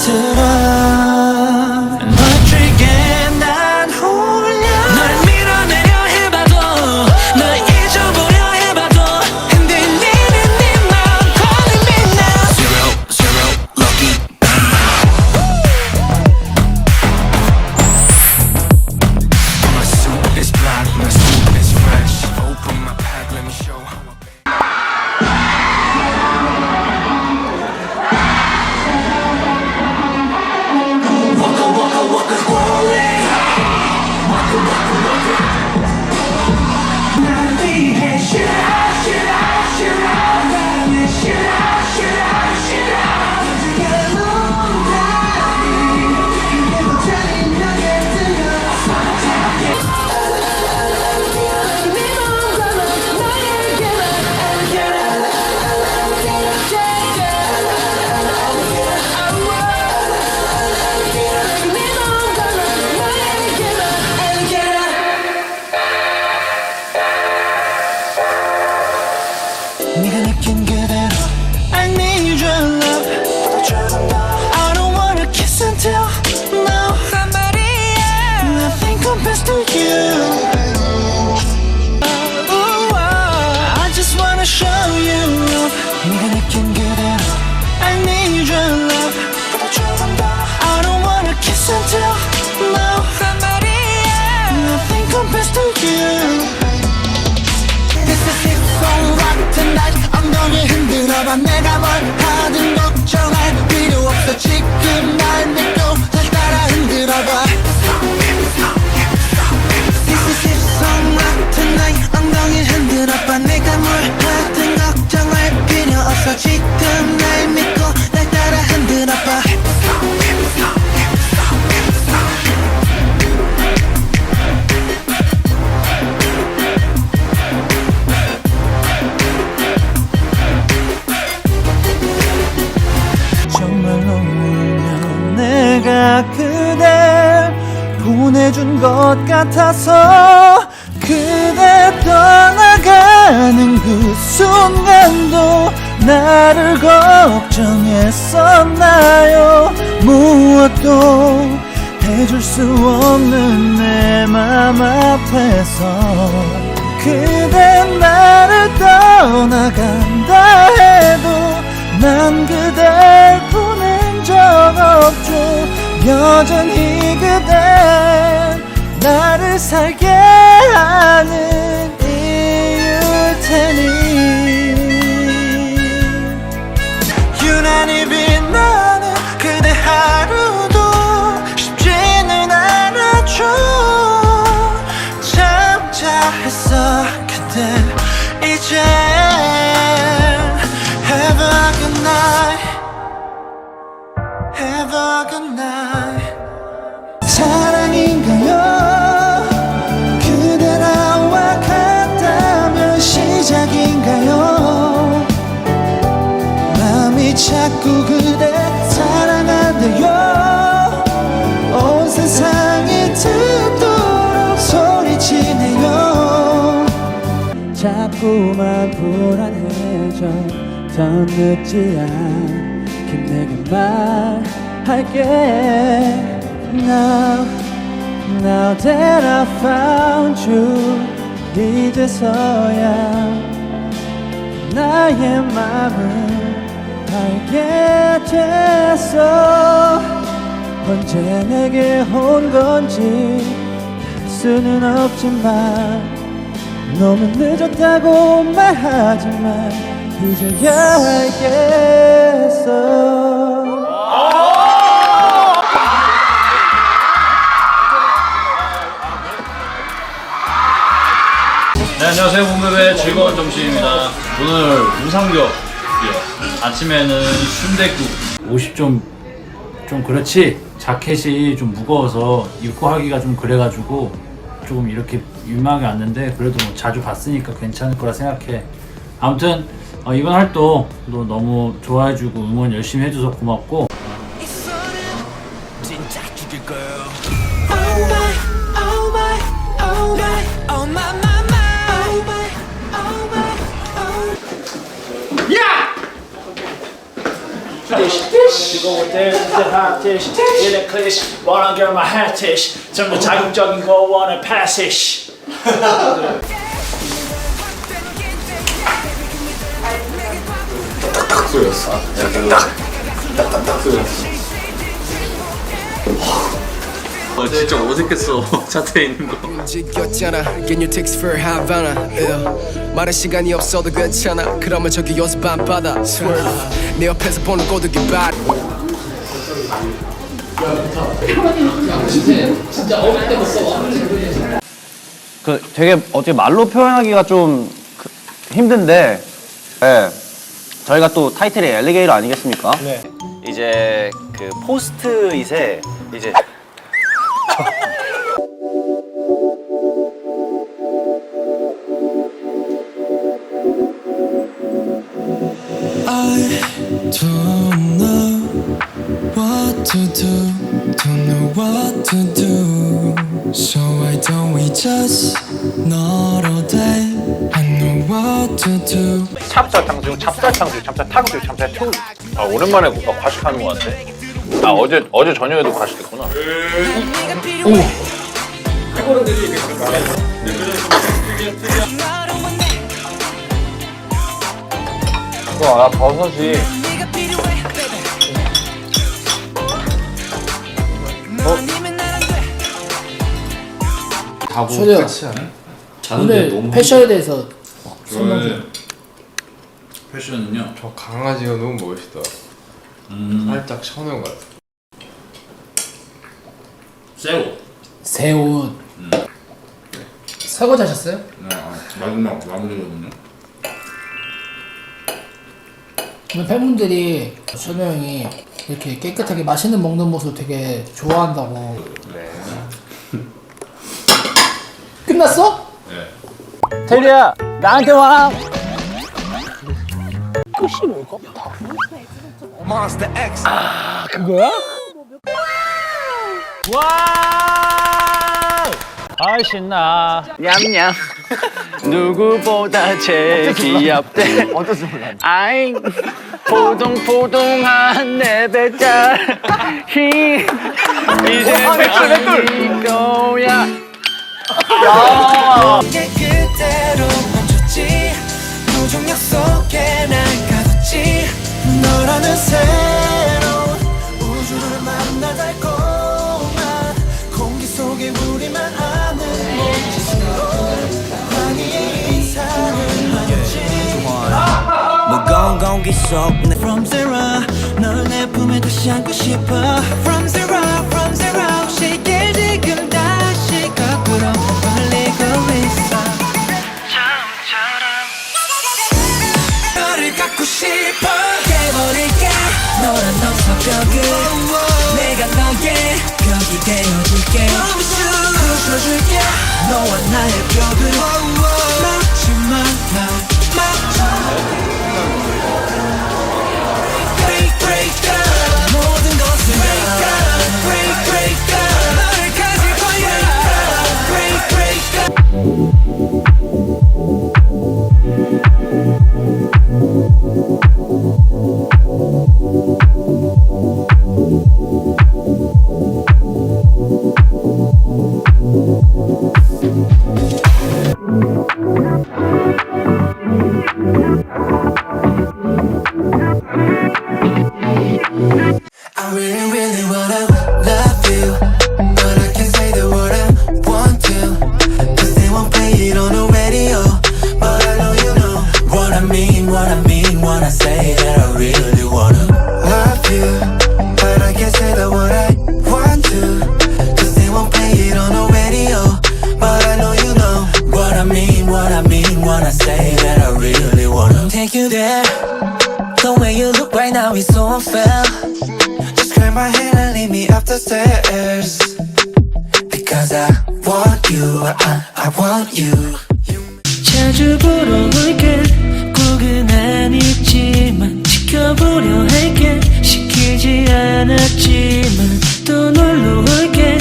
들어 네가 느낀 지 것 같아서 그대 떠나가는 그 순간도 나를 걱정했었나요? 무엇도 해줄 수 없는 내 맘 앞에서 그대 나를 떠나간다 해도 난 그댈 보낸 적 없죠. 여전히 그댄 나를 살게 하는 자꾸만 불안해져 더 늦지 않게 내게 말할게. Now, now that I found you 이제서야 나의 맘을 알게 됐어. 언제 내게 온 건지 알 수는 없지만 너무 늦었다고 말하지만 이제야 알겠어 네, 안녕하세요. 몸베베 즐거운 점심입니다. 오늘 우삼겹이요. 아침에는 순대국. 옷이 좀, 좀 그렇지. 자켓이 좀 무거워서 입고 하기가 좀 그래가지고 조금 이렇게 민망하게 왔는데 그래도 뭐 자주 봤으니까 괜찮을 거라 생각해. 아무튼 어, 이번 활동도 너무 좋아해주고 응원 열심히 해줘서 고맙고 oh my, oh. dish dish 이거 호텔 진짜 hot dish 이래 클리시 원한 결마 hot dish 전부 자극적인 거 원해 passage 어, 진짜 어색했어 차트에 있는 거 움직였잖아 Get your tickets for Havana yeah. 말할 시간이 없어도 괜찮아 그러면 저기 연습 안 받아 Swerve 내 옆에서 보는 꼬드기 발 그 되게 어떻게 말로 표현하기가 좀 그- 힘든데 예. 저희가 또 타이틀이 엘리게이터 아니겠습니까? 네. 이제 그 포스트잇에 이제 찹쌀 탕수육, 찹쌀 탕수육, 찹쌀 탕수육, 찹쌀 탕수육. 아 오랜만에 뭔가 과식하는 것 같아. 아 어제 어제 저녁에도 과식했구나. 와 버섯이 초대요. 오늘 패션에 대해서 설명 좀. 패션은요 저 강아지가 너무 멋있다. 살짝 셔는 것 같아. 새우 새 옷. 설거지 하셨어요? 네, 아, 마지막 마무리거든요. 오늘 팬분들이 천우 형이 이렇게 깨끗하게 맛있는 먹는 모습 되게 좋아한다고. 네. 끝났어? 테리야 나한테 와. 아 신나 냠냠. 누구보다 제일 귀엽대. 어떠서 몰라? 아잉. 포동포동한 내 배짱. 힘. 이제 내 거야. 내 그대로 멈췄지. 무중 약속에 날 가뒀지. 너라는 새로운 우주를 만나 달콤한 공기 속에 우리만 아는 몸짓으로 광희의 인사를 나눴지. 무거운 공기 속 From zero 널 내 품에 다시 안고 싶어. From zero, from zero 시계 지금 다 넘사벽을 내가 너의 벽이 되어줄게. 부숴줄게. 너와 나의 벽을 that I really wanna Love you But I can't say the word I want to Cause they won't play it on the radio But I know you know What I mean, what I mean When I say that I really wanna Take you there The way you look right now is so unfair Just grab my hand and lead me up the stairs Because I want you, I, I want you 자주 보러 올게 꼭은 아니 지만 지켜보려 할게. 시키지 않았지만 또 놀러 올게